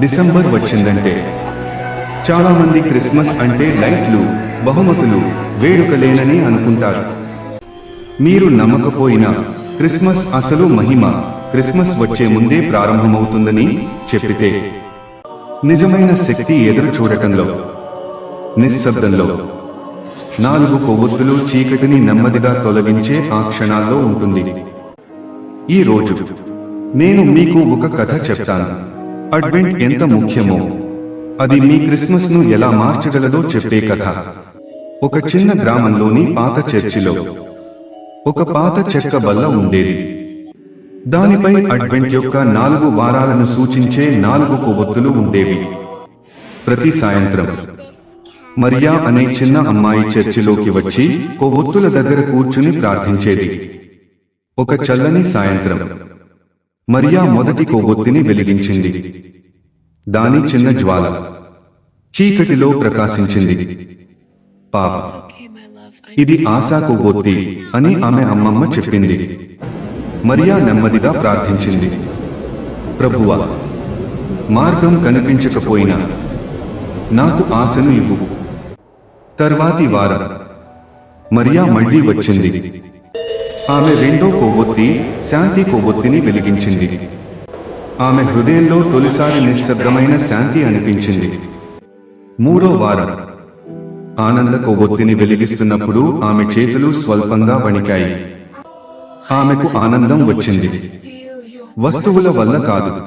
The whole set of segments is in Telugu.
డిసెంబర్ వచ్చిందంటే. చాలా మంది క్రిస్మస్ అంటే లైట్లు బహుమతులు వేడుకలేనని అనుకుంటారు. మీరు నమ్మకపోయినా క్రిస్మస్ అసలు మహిమ క్రిస్మస్ వచ్చే ముందే ప్రారంభమవుతుందని చెప్పితే. నిజమైన శక్తి ఎదురు చూడటంలో నిశ్శబ్దంలో నాలుగు కొవ్వొత్తులు చీకటిని నెమ్మదిగా తొలగించే ఆ క్షణాల్లో ఉంటుంది. ఈ రోజు నేను మీకు ఒక కథ చెప్తాను. అడ్వెంట్ ఎంత ముఖ్యమో అది మీ క్రిస్మస్ను ఎలా మార్చగలదో చెప్పే కథ. ఒక చిన్న గ్రామంలోని పాత చర్చిలో ఒక పాత చెక్క బల్ల ఉండేది. దానిపై అడ్వెంట్ యొక్క నాలుగు వారాలను సూచించే నాలుగు కొవ్వొత్తులు ఉండేవి. ప్రతి సాయంత్రం మరియా అనే చిన్న అమ్మాయి చర్చిలోకి వచ్చి కొవ్వొత్తుల దగ్గర కూర్చుని ప్రార్థించేది. ఒక చల్లని సాయంత్రం మరియా మొదటి కొవ్వొత్తిని వెలిగించింది. దాని చిన్న జ్వాల చీకటిలో ప్రకాశించింది. పాప ఇది ఆశా కొవ్వొత్తి అని ఆమె అమ్మమ్మ చెప్పింది. మరియా నెమ్మదిగా ప్రార్థించింది. ప్రభువా మార్గం కనిపించకపోయినా నాకు ఆశను ఇవ్వు. తర్వాతి వారం మరియా మళ్ళీ వచ్చింది. ఆమె రెండో కొవ్వొత్తి శాంతి కొవ్వొత్తిని వెలిగించింది. ఆమె హృదయంలో తొలిసారి నిశ్శబ్దమైన శాంతి అనిపించింది. మూడో వారం. ఆనంద కొవ్వొత్తిని వెలిగిస్తున్నప్పుడు ఆమె చేతులు స్వల్పంగా వణికాయి. ఆమెకు ఆనందం వచ్చింది. వస్తువుల వల్ల కాదు.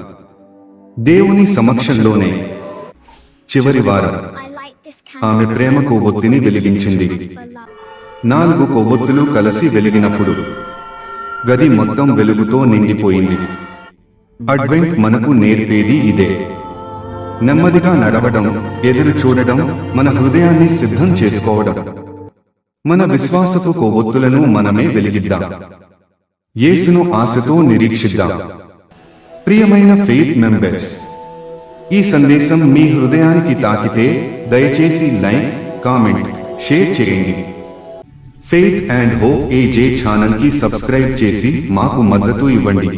దేవుని సమక్షంలోనే. చివరి వారం. ఆమె ప్రేమ కొవ్వొత్తిని వెలిగించింది. నాలుగు కొవ్వొత్తులు కలిసి వెలిగినప్పుడు గది మొత్తం వెలుగుతో నిండిపోయింది. అడ్వెంట్ మనకు నేర్పేది ఇదే. నెమ్మదిగా నడవడం ఎదురు చూడడం మన హృదయాన్ని సిద్ధం చేసుకోవడం. మన విశ్వాసపు కొవ్వొత్తులను మనమే వెలిగిద్దాం. యేసును ఆశతో నిరీక్షిద్దాం. ప్రియమైన ఫెయిత్ మెంబర్స్ ఈ సందేశం మీ హృదయానికి తాకితే దయచేసి లైక్ కామెంట్ షేర్ చేయండి. ఫెయిత్ అండ్ హోప్ ఏజే ఛానల్కి సబ్స్క్రైబ్ చేసి మాకు మద్దతు ఇవ్వండి.